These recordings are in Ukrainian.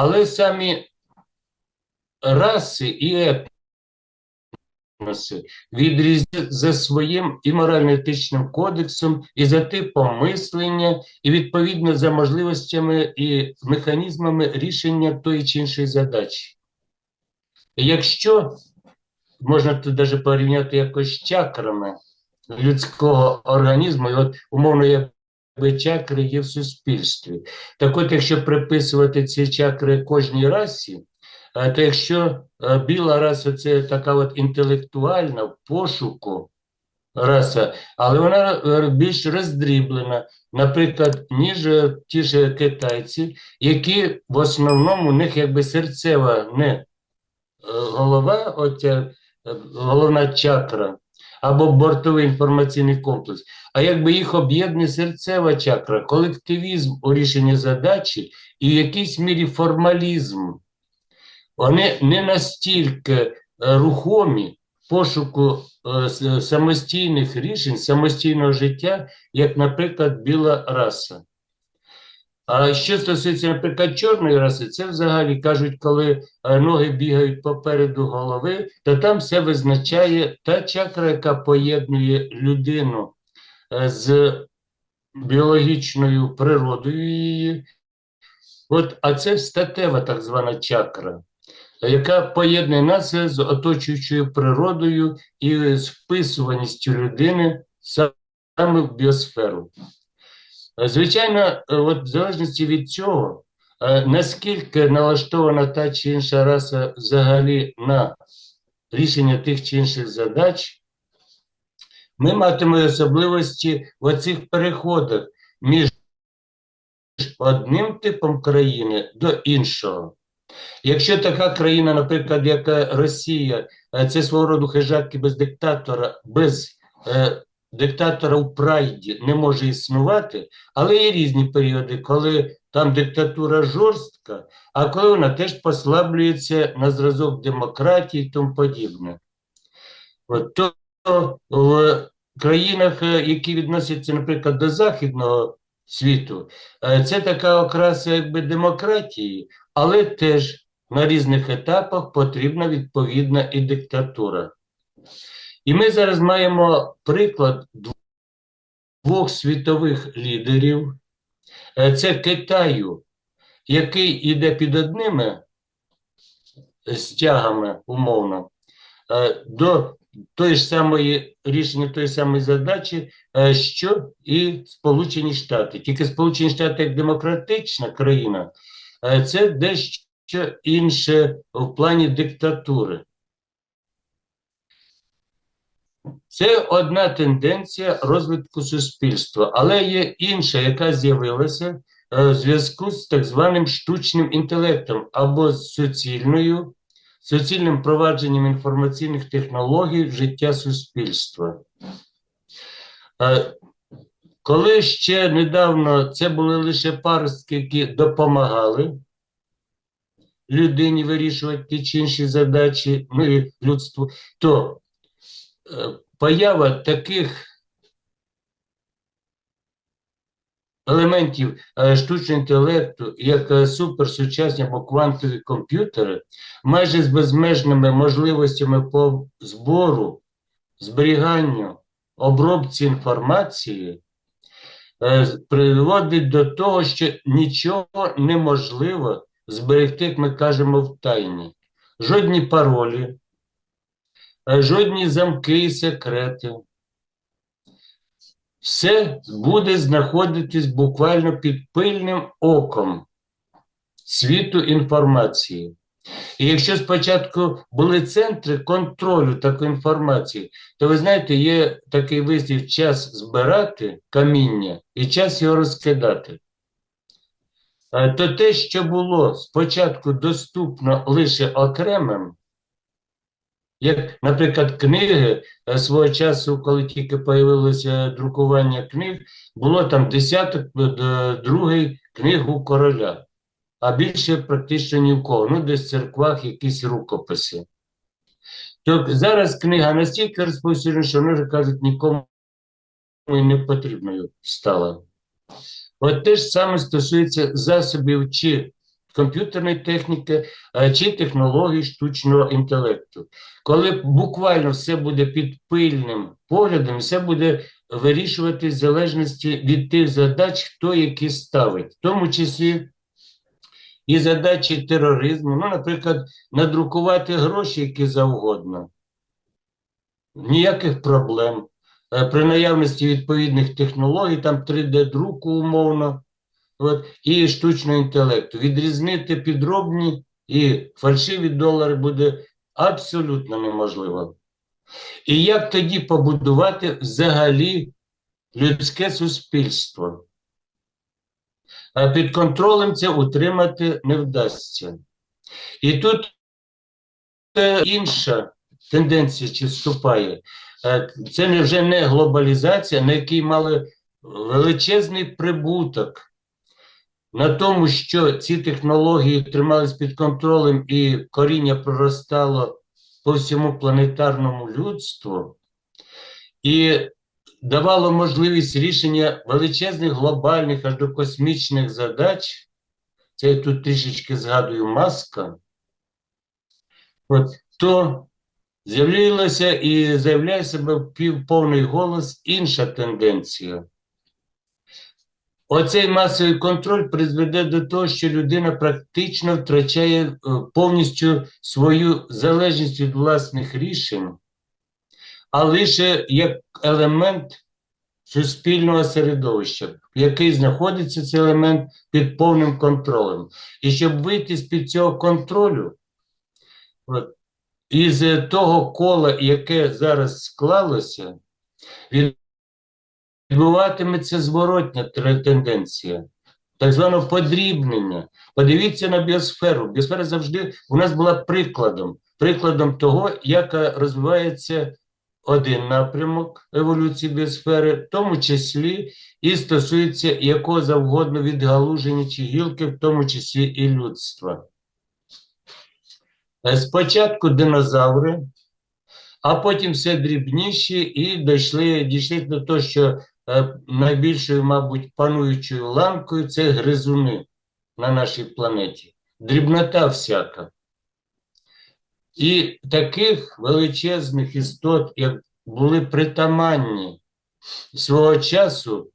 Але самі раси і етноси відрізняють за своїм і морально-етичним кодексом, і за типом мислення, і відповідно за можливостями і механізмами рішення тої чи іншої задачі. Якщо можна тут навіть порівняти якось з чакрами людського організму, і от умовно, якби чакри є в суспільстві. Так от, якщо приписувати ці чакри кожній расі, е, то якщо е, біла раса це така от інтелектуальна в пошуку раса, але вона е, більш роздріблена, наприклад, ніж ті ж китайці, які в основному у них якби серцева не голова, оця головна чакра, або бортовий інформаційний комплекс, а якби їх об'єднує серцева чакра, колективізм у рішенні задачі і в якійсь мірі формалізм. Вони не настільки е, рухомі пошуку е, самостійних рішень, самостійного життя, як, наприклад, біла раса. А що стосується, наприклад, чорної раси, це взагалі кажуть, коли е, ноги бігають попереду голови, то там все визначає та чакра, яка поєднує людину е, з біологічною природою її. От, а це статева так звана чакра, яка поєднує нас з оточуючою природою і з вписуваністю людини саме в біосферу. Е, Звичайно, е, от в залежності від цього, е, наскільки налаштована та чи інша раса взагалі на рішення тих чи інших задач, ми матимемо особливості в оцих переходах між одним типом країни до іншого. Якщо така країна, наприклад, як Росія, це свого роду хижаки без диктатора, без диктатора у прайді не може існувати, але є різні періоди, коли там диктатура жорстка, а коли вона теж послаблюється на зразок демократії і тому подібне. От, то в країнах, е, які відносяться, наприклад, до західного світу, е, це така окраса якби демократії, але теж на різних етапах потрібна відповідна і диктатура. І ми зараз маємо приклад двох світових лідерів. Е, Це Китаю, який іде під одними стягами, умовно, е, до тої ж самої рішення тої самої задачі, е, що і Сполучені Штати. Тільки Сполучені Штати як демократична країна, це дещо інше в плані диктатури. Це одна тенденція розвитку суспільства, але є інша, яка з'явилася е, в зв'язку з так званим штучним інтелектом або з суцільною, суцільним провадженням інформаційних технологій життя суспільства. Е, Коли ще недавно це були лише паростки, які допомагали людині вирішувати ті чи інші задачі, ну людству, то поява таких елементів е, штучного інтелекту, як е, суперсучасні або квантові комп'ютери, майже з безмежними можливостями по збору, зберіганню, обробці інформації, е, приводить до того, що нічого неможливо зберегти, як ми кажемо, в тайні. Жодні паролі, е, жодні замки секрети. Все буде знаходитись буквально під пильним оком світу інформації. І якщо спочатку були центри контролю такої інформації, то ви знаєте, є такий вислів час збирати каміння і час його розкидати. Е, То те, що було спочатку доступно лише окремим, як, наприклад, книги е, свого часу, коли тільки появилося друкування книг, було там десяток, е, другий книг у короля, а більше практично ні в кого. Ну, десь в церквах якісь рукописи. То зараз книга настільки розповсюджена, що вже кажуть, нікому і не потрібною стала. От те ж саме стосується засобів чи комп'ютерної техніки чи технологій штучного інтелекту. Коли буквально все буде під пильним поглядом, все буде вирішувати в залежності від тих задач, хто які ставить, в тому числі і задачі тероризму, ну, наприклад, надрукувати гроші, які завгодно. Ніяких проблем. Е, При наявності відповідних технологій, там 3D-друку умовно, от, і штучного інтелекту. Відрізнити підробні і фальшиві долари буде абсолютно неможливо. І як тоді побудувати взагалі людське суспільство? А під контролем це утримати не вдасться. І тут е, інша тенденція чи вступає. Е, Це вже не глобалізація, на якій мали величезний прибуток на тому, що ці технології тримались під контролем і коріння проростало по всьому планетарному людству, і давало можливість рішення величезних глобальних аж до космічних задач. Це я тут трішечки згадую маска. От, то з'явилася і заявляє себе в півповний голос інша тенденція. Оцей масовий контроль призведе до того, що людина практично втрачає е, повністю свою залежність від власних рішень, а лише як елемент суспільного середовища, який знаходиться цей елемент під повним контролем. І щоб вийти з-під цього контролю, із того кола, яке зараз склалося, відбуватиметься зворотня тенденція, так зване подрібнення. Подивіться на біосферу. Біосфера завжди у нас була прикладом, прикладом того, як е, розвивається один напрямок еволюції біосфери, в тому числі і стосується якого завгодно відгалуження чи гілки, в тому числі і людства. Е, Спочатку динозаври, а потім все дрібніші, і дійшли, дійшли до того, що найбільшою, мабуть, пануючою ланкою це гризуни на нашій планеті. Дрібнота всяка. І таких величезних істот, як були притаманні свого часу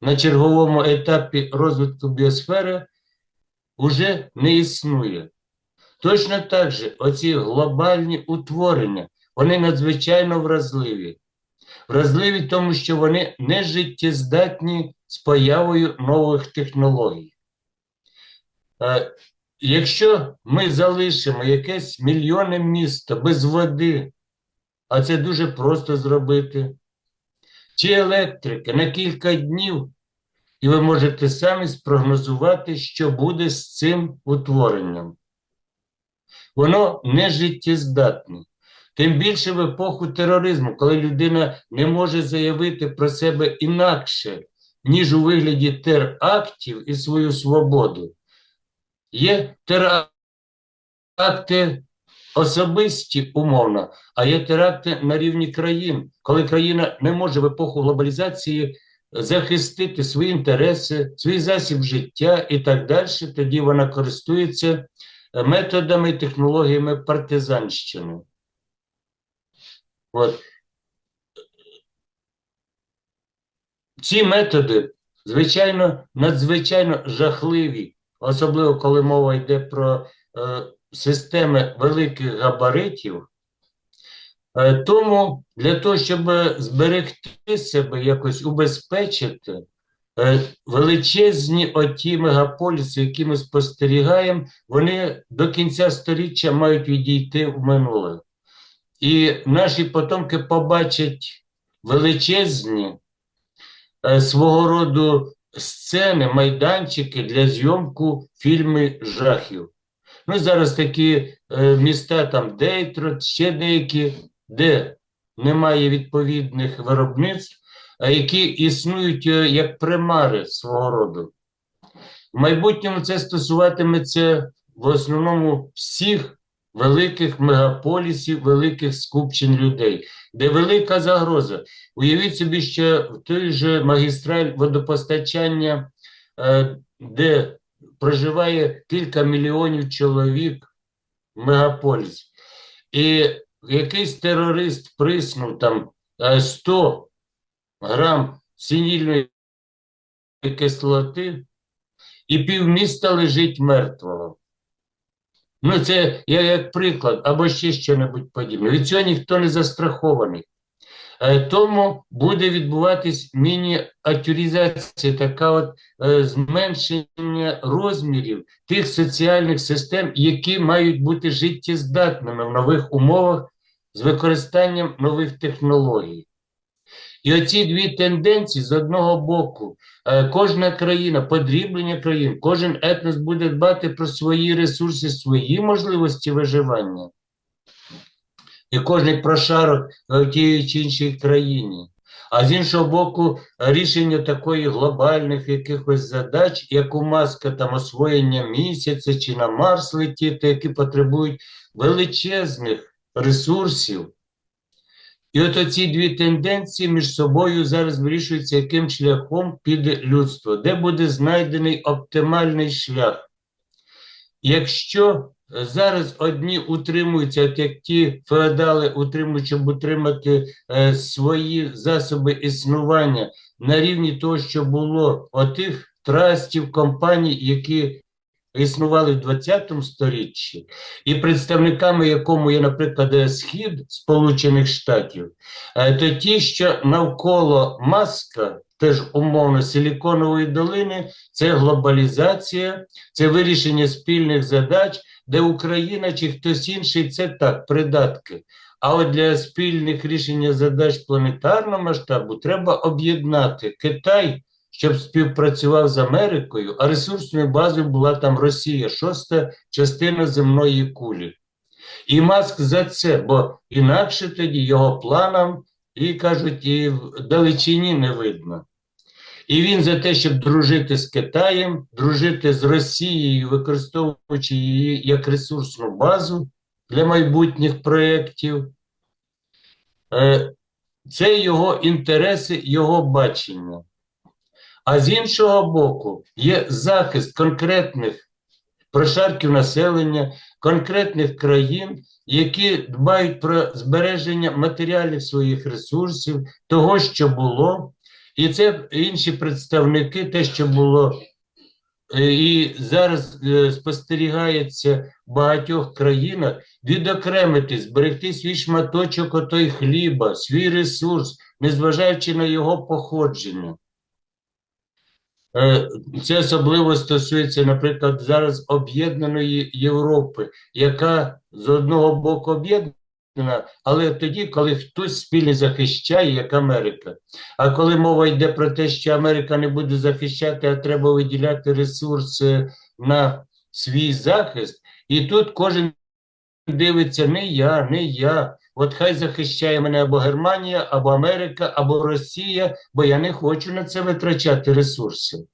на черговому етапі розвитку біосфери, уже не існує. Точно так же оці глобальні утворення, вони надзвичайно вразливі. Вразливі тому, що вони не життєздатні з появою нових технологій. Е, Якщо ми залишимо якесь мільйонне місто без води, а це дуже просто зробити, чи електрики на кілька днів, і ви можете самі спрогнозувати, що буде з цим утворенням. Воно не життєздатне. Тим більше в епоху тероризму, коли людина не може заявити про себе інакше, ніж у вигляді терактів і свою свободу. Є теракти особисті умовно, а є теракти на рівні країн, коли країна не може в епоху глобалізації захистити свої інтереси, свій засіб життя і так далі, тоді вона користується методами і технологіями партизанщини. От. Ці методи, звичайно, надзвичайно жахливі, особливо коли мова йде про е, системи великих габаритів. Е, тому для того, щоб зберегти себе, якось убезпечити, е, величезні оті мегаполіси, які ми спостерігаємо, вони до кінця сторіччя мають відійти в минуле. І наші потомки побачать величезні е, свого роду сцени, майданчики для зйомку фільмів жахів. Ну, зараз такі е, міста, там Дейтрот, ще деякі, де немає відповідних виробництв, які існують е, як примари свого роду. В майбутньому це стосуватиметься в основному всіх великих мегаполісів, великих скупчень людей, де велика загроза. Уявіть собі, що в той же магістраль водопостачання, е, де проживає кілька мільйонів чоловік в мегаполісі. І якийсь терорист приснув там е, 100 грам синільної кислоти, і півміста лежить мертвого. Ну, це я як приклад, або ще що-небудь подібне. Від цього ніхто не застрахований. Е, Тому буде відбуватись мініатюризація, така от е, зменшення розмірів тих соціальних систем, які мають бути життєздатними в нових умовах з використанням нових технологій. І оці дві тенденції з одного боку, е, кожна країна, подріблення країн, кожен етнос буде дбати про свої ресурси, свої можливості виживання. І кожен прошарок е, в тій чи іншій країні. А з іншого боку, рішення такої глобальних якихось задач, як у Маска там освоєння місяця чи на Марс летіти, які потребують величезних ресурсів. І от оці дві тенденції між собою зараз вирішуються, яким шляхом піде людство, де буде знайдений оптимальний шлях. Якщо зараз одні утримуються, от як ті феодали утримують, щоб утримати е, свої засоби існування на рівні того, що було отих трастів, компаній, які існували в 20 сторіччі, і представниками якому є, наприклад, Схід Сполучених Штатів, е, то ті, що навколо маска, теж умовно Силіконової долини, це глобалізація, це вирішення спільних задач, де Україна чи хтось інший це так, придатки. А от для спільних рішення задач планетарного масштабу треба об'єднати Китай щоб співпрацював з Америкою, а ресурсною базою була там Росія, шоста частина земної кулі. І Маск за це, бо інакше тоді його планам, і кажуть, і в далечині не видно. І він за те, щоб дружити з Китаєм, дружити з Росією, використовуючи її як ресурсну базу для майбутніх проєктів. Е, це його інтереси, його бачення. А з іншого боку, є захист конкретних прошарків населення, конкретних країн, які дбають про збереження матеріальних своїх ресурсів, того, що було, і це інші представники, те, що було. Е, і зараз е, спостерігається в багатьох країнах відокремити, зберегти свій шматочок отой хліба, свій ресурс, незважаючи на його походження. Е, це особливо стосується, наприклад, зараз об'єднаної Європи, яка з одного боку об'єднана, але тоді, коли хтось спільно захищає, як Америка. А коли мова йде про те, що Америка не буде захищати, а треба виділяти ресурси на свій захист, і тут кожен дивиться не я, не я. От хай захищає мене або Германія, або Америка, або Росія, бо я не хочу на це витрачати ресурси.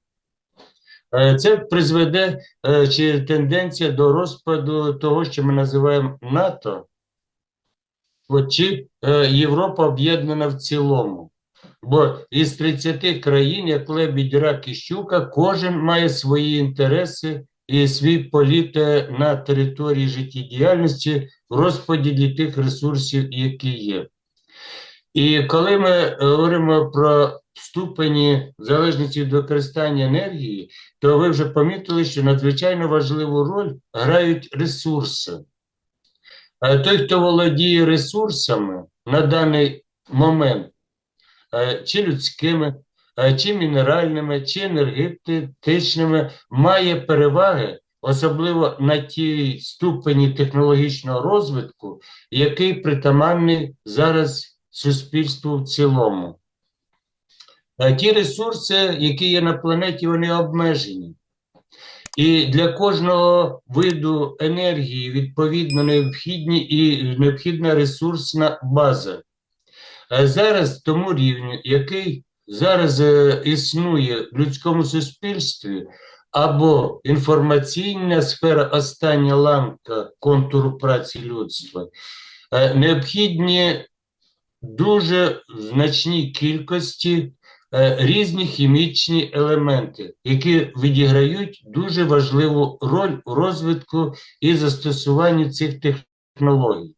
Е, це призведе е, чи тенденція до розпаду того, що ми називаємо НАТО, от, чи е, Європа об'єднана в цілому. Бо із 30 країн, як лебідь, рак і щука, кожен має свої інтереси і свій політ на території життєдіяльності в розподілі тих ресурсів, які є. І коли ми говоримо про ступені залежності від використання енергії, то ви вже помітили, що надзвичайно важливу роль грають ресурси. А той, хто володіє ресурсами на даний момент, чи людськими, чи мінеральними, чи енергетичними, має переваги, особливо на тій ступені технологічного розвитку, який притаманний зараз суспільству в цілому. Ті ресурси, які є на планеті, вони обмежені. І для кожного виду енергії відповідно необхідні і необхідна ресурсна база. Зараз тому рівню, який зараз е, існує в людському суспільстві, або інформаційна сфера, остання ланка контуру праці людства, е, необхідні дуже значні кількості е, різні хімічні елементи, які відіграють дуже важливу роль у розвитку і застосуванні цих технологій.